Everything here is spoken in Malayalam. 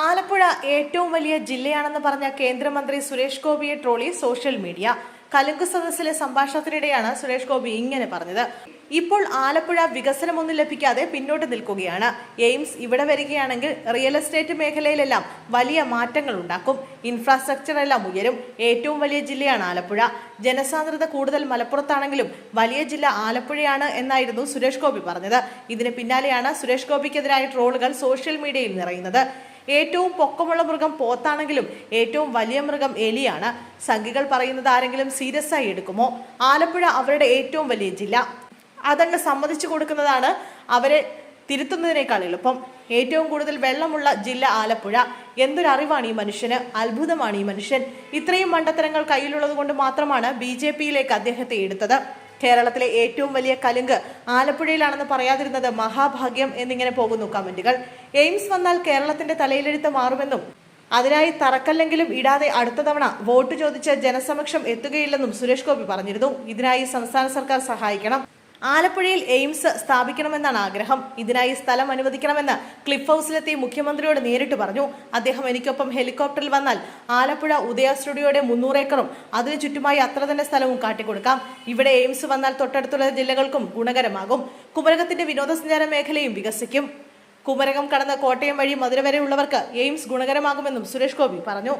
ആലപ്പുഴ ഏറ്റവും വലിയ ജില്ലയാണെന്ന് പറഞ്ഞ കേന്ദ്രമന്ത്രി സുരേഷ് ഗോപിയെ ട്രോളി സോഷ്യൽ മീഡിയ. കലുങ്ക് സദസ്സിലെ സംഭാഷണത്തിനിടെയാണ് സുരേഷ് ഗോപി ഇങ്ങനെ പറഞ്ഞത്. ഇപ്പോൾ ആലപ്പുഴ വികസനമൊന്നും ലഭിക്കാതെ പിന്നോട്ട് നിൽക്കുകയാണ്. എയിംസ് ഇവിടെ വരികയാണെങ്കിൽ റിയൽ എസ്റ്റേറ്റ് മേഖലയിലെല്ലാം വലിയ മാറ്റങ്ങൾ ഉണ്ടാക്കും. ഇൻഫ്രാസ്ട്രക്ചർ എല്ലാം ഉയരും. ഏറ്റവും വലിയ ജില്ലയാണ് ആലപ്പുഴ. ജനസാന്ദ്രത കൂടുതൽ മലപ്പുറത്താണെങ്കിലും വലിയ ജില്ല ആലപ്പുഴയാണ് എന്നായിരുന്നു സുരേഷ് ഗോപി പറഞ്ഞത്. ഇതിന് പിന്നാലെയാണ് സുരേഷ് ഗോപിക്കെതിരായ ട്രോളുകൾ സോഷ്യൽ മീഡിയയിൽ നിറയുന്നത്. ഏറ്റവും പൊക്കമുള്ള മൃഗം പോത്താണെങ്കിലും ഏറ്റവും വലിയ മൃഗം എലിയാണ്. സംഘികൾ പറയുന്നത് ആരെങ്കിലും സീരിയസ് ആയി എടുക്കുമോ? ആലപ്പുഴ അവരുടെ ഏറ്റവും വലിയ ജില്ല. അതങ്ങ് സമ്മതിച്ചു കൊടുക്കുന്നതാണ് അവരെ തിരുത്തുന്നതിനേക്കാൾ എളുപ്പം. ഏറ്റവും കൂടുതൽ വെള്ളമുള്ള ജില്ല ആലപ്പുഴ. എന്തൊരറിവാണ് ഈ മനുഷ്യന്? അത്ഭുതമാണ് ഈ മനുഷ്യൻ. ഇത്രയും മണ്ടത്തരങ്ങൾ കയ്യിലുള്ളത് കൊണ്ട് മാത്രമാണ് ബി ജെ പിയിലേക്ക് അദ്ദേഹത്തെ എടുത്തത്. കേരളത്തിലെ ഏറ്റവും വലിയ കലുങ്ക് ആലപ്പുഴയിലാണെന്ന് പറയാതിരുന്നത് മഹാഭാഗ്യം എന്നിങ്ങനെ പോകുന്നു കമന്റുകൾ. എയിംസ് വന്നാൽ കേരളത്തിന്റെ തലയിലെഴുത്ത് മാറുമെന്നും അതിനായി തറക്കല്ലെങ്കിലും ഇടാതെ അടുത്ത തവണ വോട്ട് ചോദിച്ച് ജനസമക്ഷം എത്തുകയില്ലെന്നും സുരേഷ് ഗോപി പറഞ്ഞിരുന്നു. ഇതിനായി സംസ്ഥാന സർക്കാർ സഹായിക്കണം. ആലപ്പുഴയിൽ എയിംസ് സ്ഥാപിക്കണമെന്നാണ് ആഗ്രഹം. ഇതിനായി സ്ഥലം അനുവദിക്കണമെന്ന് ക്ലിഫ് ഹൗസിലെത്തി മുഖ്യമന്ത്രിയോട് നേരിട്ട് പറഞ്ഞു. അദ്ദേഹം എനിക്കൊപ്പം ഹെലികോപ്റ്ററിൽ വന്നാൽ ആലപ്പുഴ ഉദയ സ്റ്റുഡിയോയുടെ മുന്നൂറ് ഏക്കറും അതിനു ചുറ്റുമായി അത്ര തന്നെ സ്ഥലവും കാട്ടിക്കൊടുക്കാം. ഇവിടെ എയിംസ് വന്നാൽ തൊട്ടടുത്തുള്ള ജില്ലകൾക്കും ഗുണകരമാകും. കുമരകത്തിന്റെ വിനോദസഞ്ചാര മേഖലയും വികസിക്കും. കുമരകം കടന്ന കോട്ടയം വഴി മധുര വരെ ഉള്ളവർക്ക് എയിംസ് ഗുണകരമാകുമെന്നും സുരേഷ് ഗോപി പറഞ്ഞു.